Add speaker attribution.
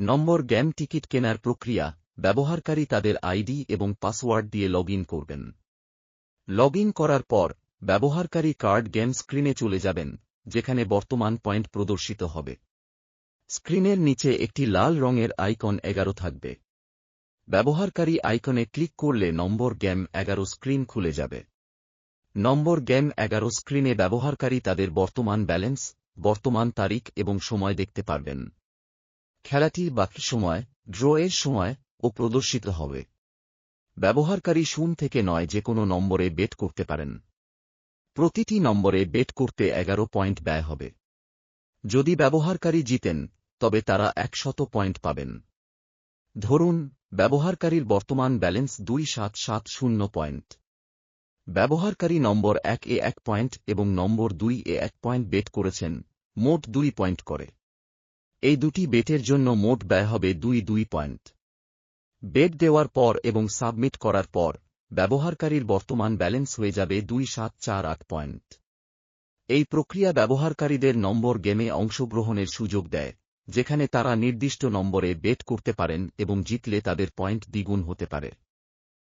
Speaker 1: নম্বর game ticket কেনার প্রক্রিয়া, ব্যবহারকারী তাদের আইডি এবং পাসওয়ার্ড দিয়ে লগ করবেন। লগ করার পর, ব্যবহারকারী কার্ড গেম স্ক্রিনে চলে যাবেন, যেখানে বর্তমান পয়েন্ট প্রদর্শিত হবে। স্ক্রিনের নিচে একটি লাল রঙের আইকন এগারো থাকবে। ব্যবহারকারী আইকনে ক্লিক করলে নম্বর গেম এগারো স্ক্রিন খুলে যাবে। নম্বর গেম এগারো স্ক্রিনে ব্যবহারকারী তাদের বর্তমান ব্যালেন্স, বর্তমান তারিখ এবং সময় দেখতে পারবেন। খেলাটির বাকি সময় ড্র এর সময় ও প্রদর্শিত হবে। ব্যবহারকারী শূন্য থেকে নয় যে কোনো নম্বরে বেট করতে পারেন। প্রতিটি নম্বরে বেট করতে এগারো পয়েন্ট ব্যয় হবে। যদি ব্যবহারকারী জিতেন, তবে তারা একশত পয়েন্ট পাবেন। ধরুন, ব্যবহারকারীর বর্তমান ব্যালেন্স দুই সাত সাত শূন্য পয়েন্ট। ব্যবহারকারী নম্বর এক এ এক পয়েন্ট এবং নম্বর দুই এ এক পয়েন্ট বেট করেছেন, মোট দুই পয়েন্ট করে। এই দুটি বেটের জন্য মোট ব্যয় হবে দুই দুই পয়েন্ট। বেট দেওয়ার পর এবং সাবমিট করার পর, ব্যবহারকারীর বর্তমান ব্যালেন্স হয়ে যাবে দুই সাত চার আট পয়েন্ট। এই প্রক্রিয়া ব্যবহারকারীদের নম্বর গেমে অংশগ্রহণের সুযোগ দেয়, যেখানে তারা নির্দিষ্ট নম্বরে বেট করতে পারেন এবং জিতলে তাদের পয়েন্ট দ্বিগুণ হতে পারে।